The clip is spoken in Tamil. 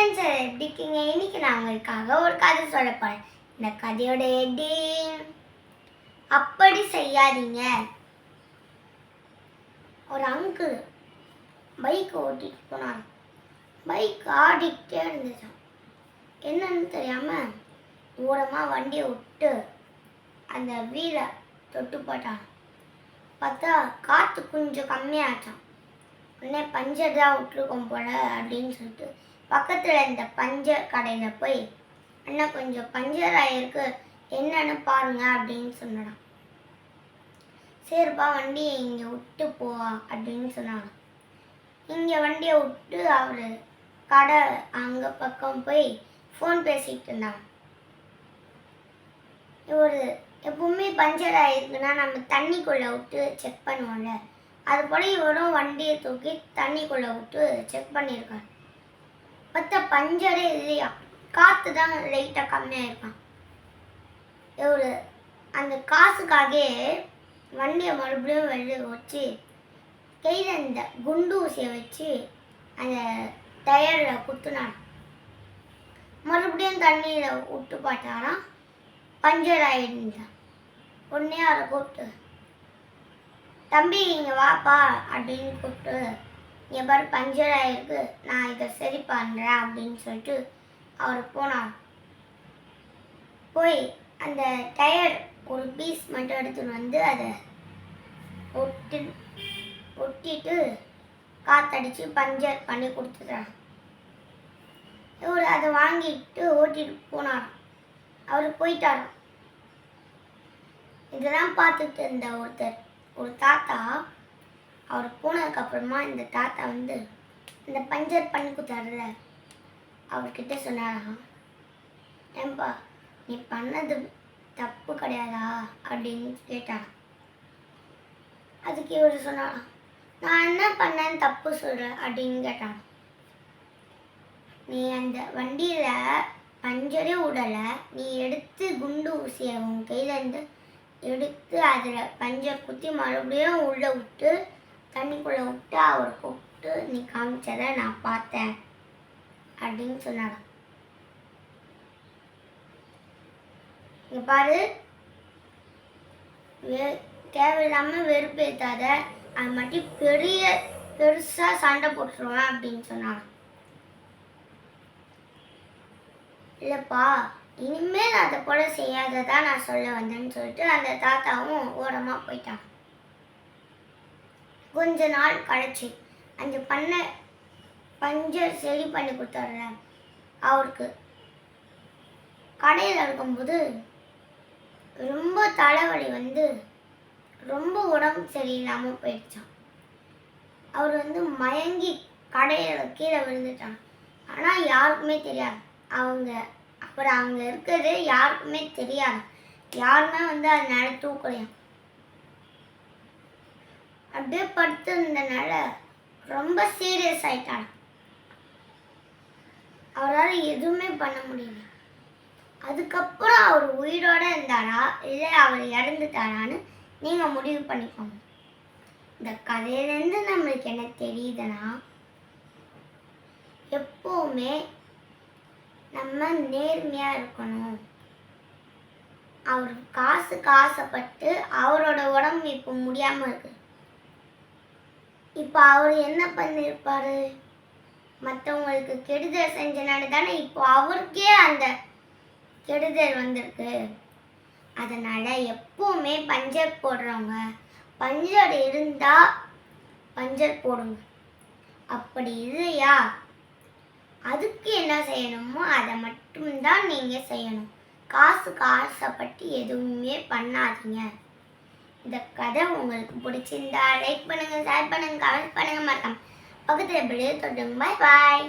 ஃப்ரெண்ட்ஸ் எப்படி இருக்கீங்க இன்னைக்கு நான் உங்களுக்காக ஒரு கதை சொல்ல போறேன். இந்த கதையோட ஹெட்டிங் அப்படி செய்யாதீங்க. ஒரு அங்கிள் பைக் ஓட்டிட்டு போனான். பைக் ஆடிக்கிட்டே இருந்துச்சான் என்னன்னு தெரியாம ஓரமா வண்டியை விட்டு அந்த வீலை தொட்டு போட்டான். பார்த்தா காற்று கொஞ்சம் கம்மியாச்சான் உடனே பஞ்சர் தான் விட்டுருக்கோம் போல அப்படின்னு சொல்லிட்டு பக்கத்தில் இந்த பஞ்சர் கடையில் போய் அண்ணா கொஞ்சம் பஞ்சர் ஆயிருக்கு என்னன்னு பாருங்க அப்படின்னு சொன்னான் சரிப்பா வண்டியை இங்கே விட்டு போ அப்படின்னு சொன்னாங்க இங்கே வண்டியை விட்டு அவர் கடை அங்கே பக்கம் போய் ஃபோன் பேசிகிட்டு இருந்தாங்க இவர் எப்பவுமே பஞ்சர் ஆகிருக்குன்னா நம்ம தண்ணிக்குள்ளே விட்டு செக் பண்ணுவோம்ல. அது போல் இவரும் வண்டியை தூக்கி தண்ணிக்குள்ளே விட்டு செக் பண்ணியிருக்காரு. மற்ற பஞ்சரே இல்லையா? காற்று தான் லைட்டாக கம்மியாக இருக்கான் இவர் அந்த காசுக்காகவே வண்டியை மறுபடியும் வெளியே வச்சு கையில் இந்த குண்டு ஊசியை வச்சு அந்த டயரில் குத்துனார் மறுபடியும் தண்ணியில் விட்டு பார்த்தாராம் பஞ்சர் ஆகிருந்தான் உடனே அவரை கூப்பிட்டு தம்பி இங்கே வாப்பா அப்படின்னு கூப்பிட்டு இங்கே பாரு பஞ்சர் ஆகிருக்கு நான் இதை சரி பண்ணுறேன் அப்படின்னு சொல்லிட்டு அவர் போனார். போய் அந்த டயர் ஒரு பீஸ் மட்டும் எடுத்துன்னு வந்து அதை ஒட்டு ஒட்டிட்டு காத்தடிச்சு பஞ்சர் பண்ணி கொடுத்துட்றாங்க இவர் அதை வாங்கிட்டு ஓட்டிட்டு போனார். அவர் போயிட்டார். இதெல்லாம் பார்த்துட்டு இருந்த ஒருத்தர் ஒரு தாத்தா அவர் போனதுக்கப்புறமா இந்த தாத்தா வந்து இந்த பஞ்சர் பண்ணி கொடுத்தாருல அவர்கிட்ட சொன்னாராம் ஏன்பா நீ பண்ணது தப்பு கிடையாதா? அப்படின்னு கேட்டாராம். அதுக்கு இவர் சொன்னாராம் நான் என்ன பண்ணேன் தப்பு சொல்கிறேன் அப்படின்னு கேட்டான் நீ அந்த வண்டியில் பஞ்சரே விடலை நீ எடுத்து குண்டு ஊசியை உன் கையிலேருந்து எடுத்து அதில் பஞ்சர் குத்தி மறுபடியும் உள்ளே விட்டு தண்ணிக்குள்ளே விட்டு அவரை கூப்பிட்டு நீ காமிச்சதை நான் பார்த்தேன் அப்படின்னு சொன்னாராம். இங்க பாரு. வே தேவையில்லாமல் வெறுப்பேத்தாத அது மட்டும் பெரிய பெருசாக சண்டை போட்டுருவேன் அப்படின்னு சொன்னாங்க இல்லைப்பா இனிமேல் அதை போல செய்யாததான் நான் சொல்ல வந்தேன்னு சொல்லிட்டு அந்த தாத்தாவும் ஓரமாக போயிட்டான் கொஞ்ச நாள் கழிச்சு அந்த பண்ணை பஞ்சர் சரி பண்ணி கொடுத்தாருல அவருக்கு. கடையில் இருக்கும்போது ரொம்ப தலைவலி வந்து ரொம்ப உடம்பு சரியில்லாமல் போயிடுச்சான் அவர் வந்து மயங்கி கடையில் கீழே விழுந்துட்டான். ஆனால் யாருக்குமே தெரியாது. அவங்க அப்புறம் அங்கே இருக்கிறது யாருக்குமே தெரியாது. யாருமே வந்து அதனால தூக்கலையாம். அப்படியே படுத்திருந்தனால ரொம்ப சீரியஸ் ஆயிட்டான். அவரால் எதுவுமே பண்ண முடியல. அதுக்கப்புறம் அவர் உயிரோட இருந்தாரா இல்லை அவர் இறந்துட்டாரான்னு நீங்கள் முடிவு பண்ணிக்கோங்க. இந்த கதையிலேருந்து நம்மளுக்கு என்ன தெரியுதுன்னா எப்போவுமே நம்ம நேர்மையாக இருக்கணும். அவர் காசுக்கு ஆசைப்பட்டு அவரோட உடம்பு இப்போ முடியாமல் இருக்குது இப்போ அவர் என்ன பண்ணியிருப்பாரு மற்றவங்களுக்கு கெடுதல் செஞ்சனால தானே இப்போ அவருக்கே அந்த கெடுதல் வந்திருக்கு. அதனால் எப்பவுமே பஞ்சர் போடுறவங்க பஞ்சர் இருந்தால் பஞ்சர் போடுங்க. அப்படி இல்லையா? அதுக்கு என்ன செய்யணுமோ அதை மட்டும்தான் நீங்கள் செய்யணும். காசுக்கு ஆசைப்பட்டு எதுவுமே பண்ணாதீங்க. இந்த கதை உங்களுக்கு பிடிச்சிருந்தா லைக் பண்ணுங்க ஷேர் பண்ணுங்க கமெண்ட் பண்ணுங்க. மறக்காம பக்கத்தில் எப்படியோ தொட்டுங்க பாய் பாய்